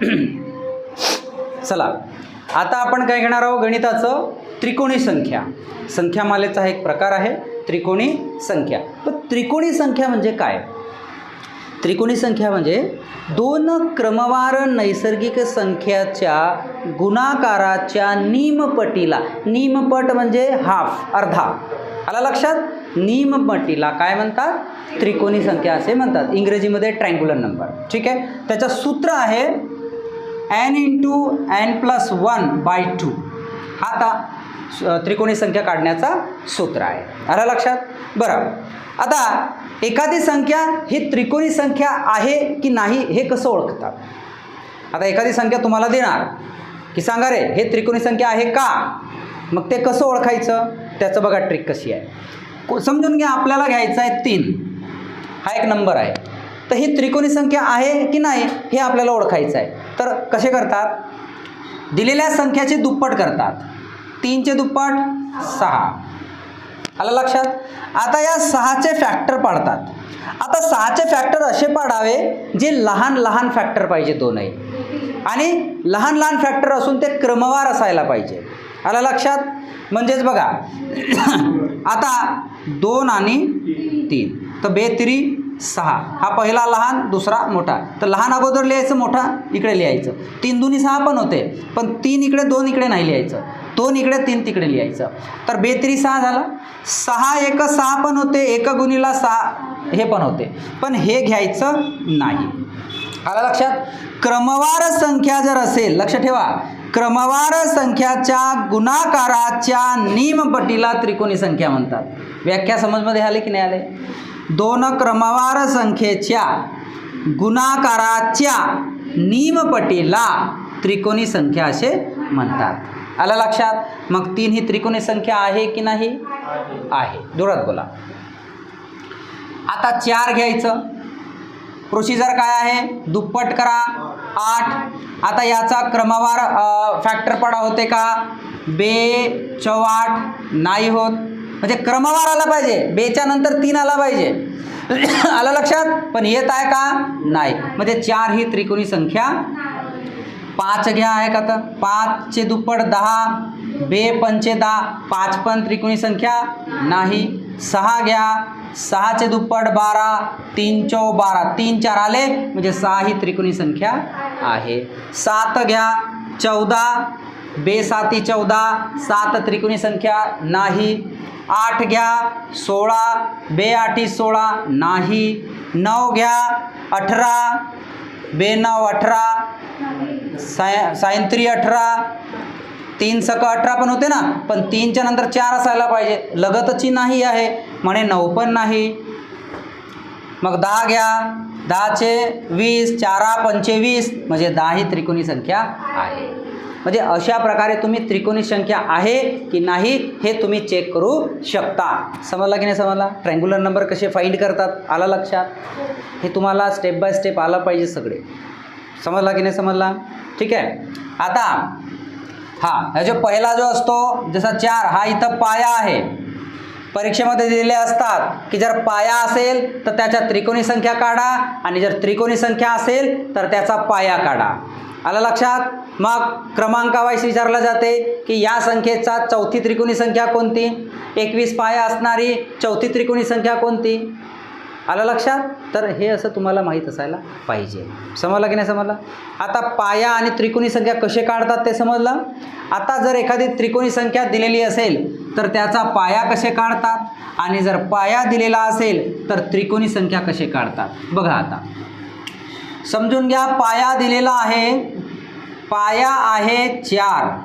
चला. आता आपण काय घेणार आहोत? गणिताचं त्रिकोणी संख्या. संख्यामालेचा हा एक प्रकार आहे त्रिकोणी संख्या. पण त्रिकोणी संख्या म्हणजे काय? त्रिकोणी संख्या म्हणजे दोन क्रमवार नैसर्गिक संख्याच्या गुणाकाराच्या निमपटीला. निमपट म्हणजे हाफ अर्धा. आला लक्षात? निमपटीला काय म्हणतात? त्रिकोणी संख्या असे म्हणतात. इंग्रजीमध्ये ट्रँग्युलर नंबर ठीक आहे? त्याचं सूत्र आहे N into N plus one by two. हा आता त्रिकोणी संख्या काढण्याचा सूत्र आहे. आलं लक्षात? बरं. आता एखादी संख्या ही त्रिकोणी संख्या आहे की नाही हे कसं ओळखतात? आता एखादी संख्या तुम्हाला देणार. की सांगा रे हे त्रिकोणी संख्या आहे का? मग ते कसं ओळखायचं? त्याचं बघा ट्रिक कशी आहे. को- समजून घ्या आपल्याला घ्यायचं आहे तीन. हा एक नंबर आहे. तर ही त्रिकोणी संख्या आहे की नाही हे आपल्याला ओळखायचं आहे. तर कसे करतात? दिलेल्या संख्याचे दुप्पट करतात. तीनचे दुप्पट सहा. आलं लक्षात? आता या सहाचे फॅक्टर पाडतात. आता सहाचे फॅक्टर असे पाडावे जे लहान लहान फॅक्टर पाहिजे दोनही. आणि लहान लहान फॅक्टर असून ते क्रमवार असायला पाहिजे. आलं लक्षात? म्हणजेच बघा आता दोन आणि तीन. तर बेतिरी सहा. हा पहिला लहान दुसरा मोठा. तर लहान अगोदर लिहायचं मोठा इकडे लिहायचं. तीन दोन्ही सहा पण होते पण तीन इकडे दोन इकडे नाही लिहायचं. दोन इकडे तीन तिकडे लिहायचं. तर बेत्री सहा झाला. सहा एक सहा पण होते एक गुणीला सहा हे पण होते. पण हे घ्यायचं नाही. आला लक्षात? क्रमवार संख्या जर असेल लक्ष ठेवा. क्रमवार संख्याच्या गुणाकाराच्या निमपटीला त्रिकोणी संख्या म्हणतात. व्याख्या समजमध्ये आले की नाही आले? दोन क्रमवार संख्येच्या गुणाकाराच्या निमपटीला त्रिकोणी संख्या असे म्हणतात. आलं लक्षात? मग तीन ही त्रिकोणी संख्या आहे की नाही? आहे. जोरात बोला. आता चार घ्यायचं. प्रोसिजर काय आहे? दुप्पट करा. आठ. आता याचा क्रमवार फॅक्टर पडा होते का? बे चौआठ. नाही होत. म्हणजे क्रमवार आला पाहिजे. बेच्या नंतर तीन आला पाहिजे. आलं लक्षात? पण येत आहे का? नाही. म्हणजे चार ही त्रिकोणी संख्या पाच घ्या आहे का तर पाचचे दुप्पट दहा बे पंचे दहा पाच पण त्रिकोणी संख्या नाही. सहा घ्या. सहाचे दुप्पट बारा तीन चौ बारा. तीन चार आले म्हणजे सहा ही त्रिकोणी संख्या आहे. सात घ्या. चौदा. बे साती चौदा. सात त्रिकोणी संख्या नाही. आठ घ्या सोळा बेआठी सोळा नाही. नऊ घ्या अठरा. बे नऊ अठरा. साय सायंत्री अठरा. तीन सक अठरा पण होते ना पण तीनच्या नंतर चार असायला पाहिजे. लगतची नाही आहे म्हणे नऊ पण नाही. मग दहा घ्या दहाचे वीस चारा पंचेवीस म्हणजे दहा ही त्रिकोणी संख्या आहे. म्हणजे अशा प्रकारे तुम्ही त्रिकोणी संख्या आहे की नाही हे तुम्ही चेक करू शकता. समजला की नाही समजला? ट्रँग्युलर नंबर कसे फाईंड करतात? आला लक्षात? हे तुम्हाला स्टेप बाय स्टेप आलं पाहिजे सगळे. समजला की नाही समजला? ठीक आहे. आता हा ह्या जो पहिला जो असतो जसा चार हा इथं पाया आहे. परीक्षेमध्ये दिलेले असतात की जर पाया असेल तर त्याच्या त्रिकोणी संख्या काढा आणि जर त्रिकोणी संख्या असेल तर त्याचा पाया काढा. आलं लक्षात? मग क्रमांकावाईस विचारलं जाते की या संख्येचा चौथी त्रिकोणी संख्या कोणती? एकवीस पाया असणारी चौथी त्रिकोणी संख्या कोणती? आलं लक्षात? तर हे असं तुम्हाला माहीत असायला पाहिजे. समजलं की नाही समजलं? आता पाया आणि त्रिकोणी संख्या कसे काढतात ते समजलं? आता जर एखादी त्रिकोणी संख्या दिलेली असेल तर त्याचा पाया कसे काढतात? आणि जर पाया दिलेला असेल तर त्रिकोणी संख्या कसे काढतात? बघा आता. समजून घ्या पाया दिलेला आहे. पाया आहे चार.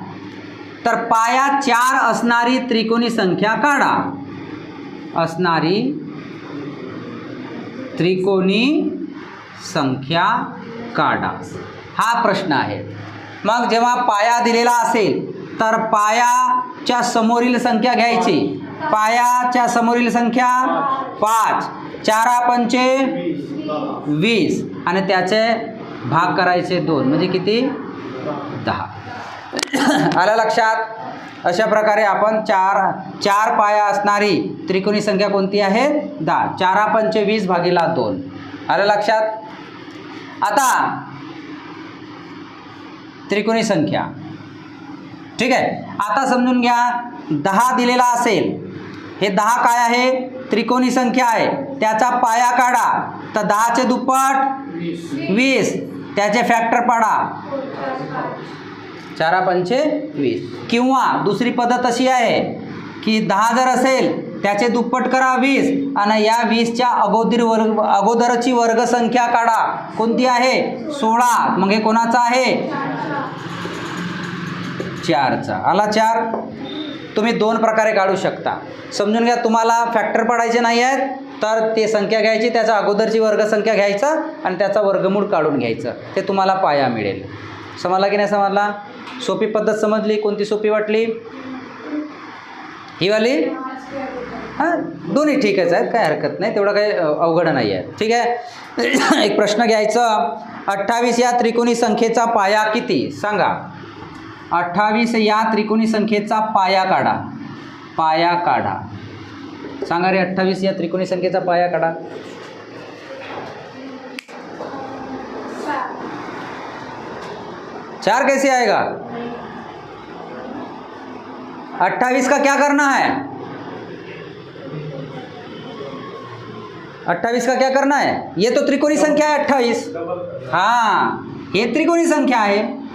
तर पाया चार असणारी त्रिकोणी संख्या काढा. असणारी त्रिकोणी संख्या काढा. हा प्रश्न आहे. मग जेव्हा पाया दिलेला असेल तर पायाच्या समोरील संख्या घ्यायची. पायाच्या समोरील संख्या पाच. चारा पंचे वीस. आणि त्याचे भाग करायचे दोन. म्हणजे किती? दहा. आलं लक्षात? अशा प्रकारे आपण चार चार पाया असणारी त्रिकोणी संख्या कोणती आहे? दहा. चारा पंचे वीस भागीला दोन. आलं लक्षात? आता त्रिकोणी संख्या. ठीक आहे? आता समजून घ्या. दहा दिलेला असेल. हे दहा काय आहे? त्रिकोणी संख्या आहे. त्याचा पाया काढा. तर दहाचे दुप्पट वीस. त्याचे फॅक्टर पाडा. चारा पंचे वीस. किंवा दुसरी पद्धत अशी आहे की दहा जर असेल त्याचे दुप्पट करा वीस. आणि या वीसच्या अगोदर वर्ग अगोदरची वर्गसंख्या काढा. कोणती आहे? सोळा. मग हे कोणाचा आहे? चारचा. आला चार. तुम्ही दोन प्रकारे काढू शकता. समजून घ्या तुम्हाला फॅक्टर पडायचे नाही आहेत तर ते संख्या घ्यायची त्याच्या अगोदरची वर्गसंख्या घ्यायचा आणि त्याचा वर्गमूळ काढून घ्यायचं. ते तुम्हाला पाया मिळेल. समजला की नाही समजला? सोपी पद्धत समजली? कोणती सोपी वाटली? ही वाली? हां दोन्ही ठीकच आहेत काय हरकत नाही तेवढं काही अवघड नाही आहे. ठीक आहे? एक प्रश्न घ्यायचं. अठ्ठावीस या त्रिकोणी संख्येचा पाया किती? सांगा. अठ्ठावीस या त्रिकोणी संख्येचा पाया काढा. पाया काढा. सांगा रे, अठ्ठावीस या त्रिकोणी संख्येचा पाया काढा. चार कैसे आएगा? अट्ठाईस का क्या करना है? अट्ठाईस का क्या करना है? ये तो त्रिकोणी संख्या है अट्ठाईस हाँ ये त्रिकोणी संख्या आहे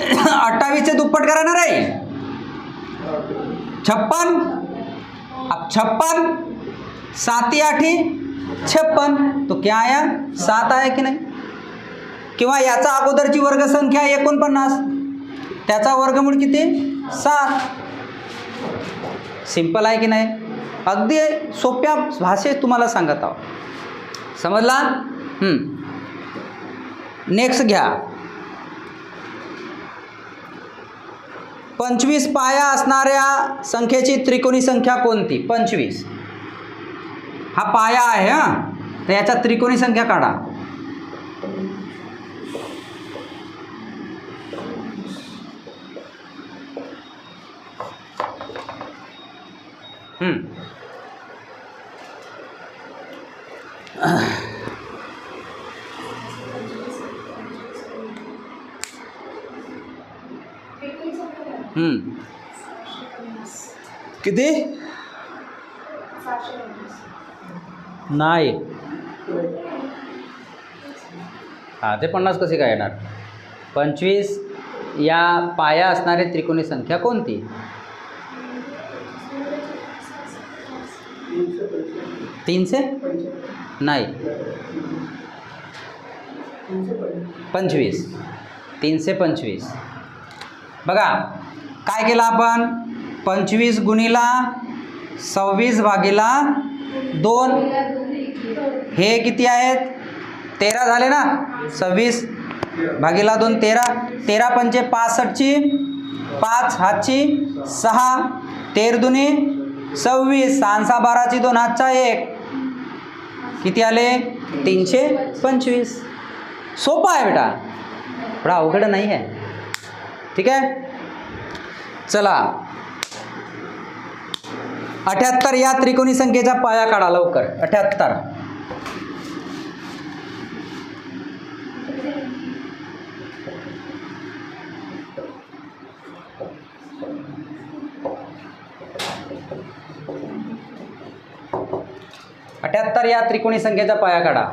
अठ्ठावीसचे दुप्पट करा ना रे छप्पन. अब छप्पन. साती आठी. छप्पन. तो क्या आया? सात आया की नाही? किंवा याचा अगोदरची वर्गसंख्या एकोणपन्नास. त्याचा वर्गमूळ किती? सात. सिंपल आहे की नाही? अगदी सोप्या भाषेत तुम्हाला सांगत आहो समजला? नेक्स्ट घ्या. पंचवीस पाया असणाऱ्या संख्येची त्रिकोणी संख्या कोणती? पंचवीस. हा पाया आहे हां? तर याच्या त्रिकोणी संख्या काढा. किती? नाही. हा ते पन्नास कसे काय येणार? पंचवीस या पाया असणारी त्रिकोणी संख्या कोणती? तीनशे? नाही. पंचवीस. तीनशे पंचवीस. बघा काय केलं आपण? पंचवीस गुणीला सव्वीस भागीला दोन. हे किती आहेत? तेरा झाले ना? सव्वीस भागीला दोन तेरा. तेरा पंचे पासष्टची पाच हातची सहा. तेर दुनी सव्वीस. सहा बाराची दोन हातचा एक. किती आले? तीनशे पंचवीस. सोपं आहे बेटा. थोडा अवघड नाही आहे. ठीक आहे? चला. अठ्याहत्तर या त्रिकोणी संख्येचा पाया काढा लवकर. अठ्याहत्तर. अठ्याहत्तर या त्रिकोणी संख्येचा पाया काढा.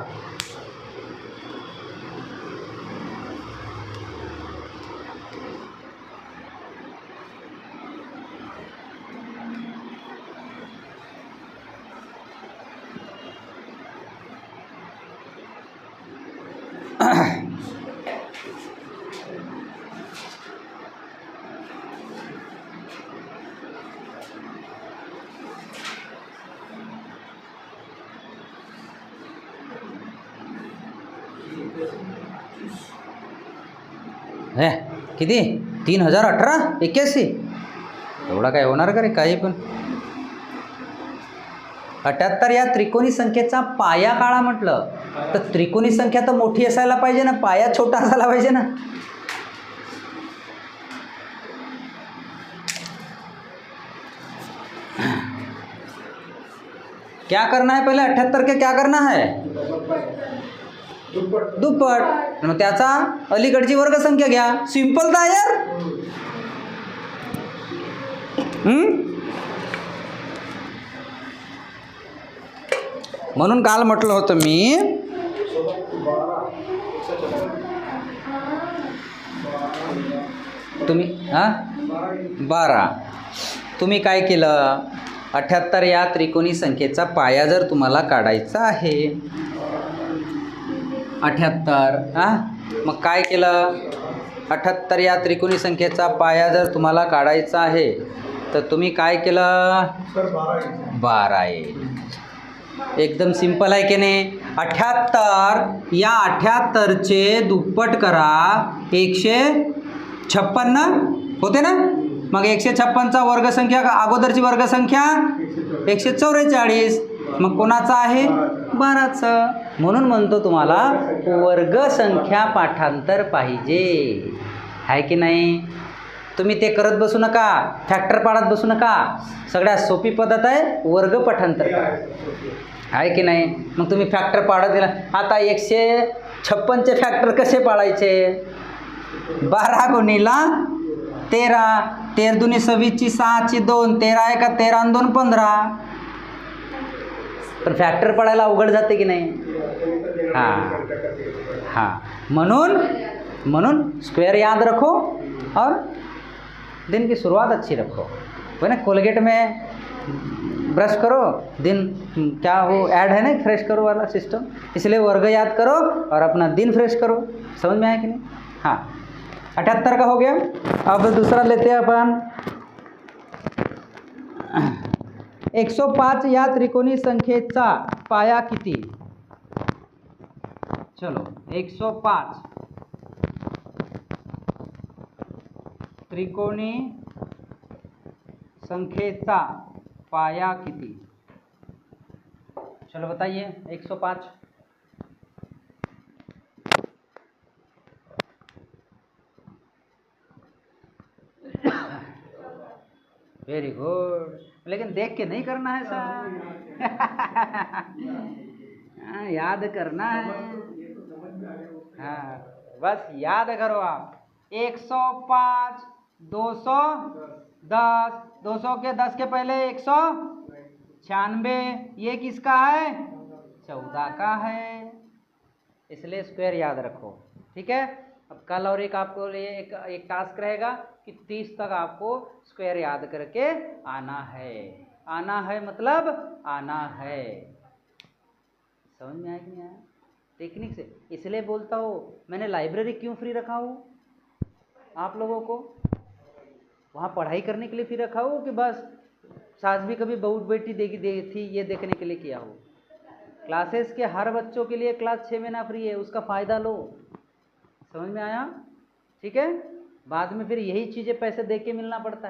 हे किती? तीन हजार अठरा? एक्क्याऐंशी एवढा काय होणार का रे? काही पण. अठ्याहत्तर या त्रिकोणी संख्येचा पाया काळा म्हटलं तर त्रिकोणी संख्या तर मोठी असायला पाहिजे ना पाया छोटा असायला पाहिजे ना. क्या करना है पहले? अठ्याहत्तर के क्या करना है? दुप्पट. मग त्याचा अलीकडची वर्गसंख्या घ्या. सिंपल तर यार हम्म? म्हणून काल म्हटलं होतं मी तुम्ही हां? बारा. तुम्ही काय केलं? अठ्याहत्तर या त्रिकोणी संख्येचा पाया जर तुम्हाला काढायचा आहे. अठ्याहत्तर हां? मग काय केलं? अठ्याहत्तर या त्रिकोणी संख्येचा पाया जर तुम्हाला काढायचा आहे तर तुम्ही काय केलं? बारा येईल एकदम सिंपल आहे की नाही? अठ्याहत्तर या अठ्याहत्तरचे दुप्पट करा. एकशे छप्पन्न होते ना? मग एकशे छप्पनचा वर्गसंख्या अगोदरची वर्गसंख्या एकशे चौवेचाळीस मग कोणाचं आहे? बाराचं. म्हणून म्हणतो तुम्हाला वर्गसंख्या पाठांतर पाहिजे. आहे की नाही? तुम्ही ते करत बसू नका. फॅक्टर पाडत बसू नका. सगळ्यात सोपी पद्धत आहे वर्ग पाठांतर आहे की नाही? मग तुम्ही फॅक्टर पाडत गेला आता एकशे छप्पनचे फॅक्टर कसे पाडायचे? बारा गुणीला तेरा. तेर दुनी सव्वीसची सहाची दोन. तेरा आहे का तेरा आणि दोन पंधरा. पण फॅक्टर पडायला अवघड जाते की नाही? हां. हां. म्हणून म्हणून स्क्वेअर याद रखो और दिन की शुरुआत अच्छी रखो. वो ना? कोलगेट में ब्रश करो दिन क्या वो ऐड है ना फ्रेश करो वाला सिस्टम इसलिए वर्ग याद करो और अपना दिन फ्रेश करो। समझ में आया कि नहीं? हाँ। अठहत्तर का हो गया। अब दूसरा लेते हैं अपन। 105 या त्रिकोणी संख्येचा पाया किती? चलो 105 त्रिकोणी संख्येचा पाया किती चलो बताइए 105 वेरी गुड लेकिन देख के नहीं करना है सर। हाँ, याद करना है। हाँ बस याद करो आप। 105 200 दस, दो सौ के, दस के पहले एक सौ। छियानवे, ये किसका है? चौदह का है। इसलिए स्क्वायर याद रखो, ठीक है? अब कल और एक आपको लिए एक एक टास्क रहेगा कि तीस तक आपको स्क्वायर याद करके आना है। आना है मतलब आना है। समझ में नहीं आया? टेक्निक से। इसलिए बोलता हूँ, मैंने लाइब्रेरी क्यों फ्री रखा हूँ? आप लोगों को? वहाँ पढ़ाई करने के लिए फिर रखा हो कि बस? सास भी कभी बहुत बेटी देखी दे थी, ये देखने के लिए किया हो? क्लासेस के हर बच्चों के लिए क्लास छः महीना फ्री है, उसका फ़ायदा लो। समझ में आया? ठीक है? बाद में फिर यही चीज़ें पैसे दे के मिलना पड़ता है।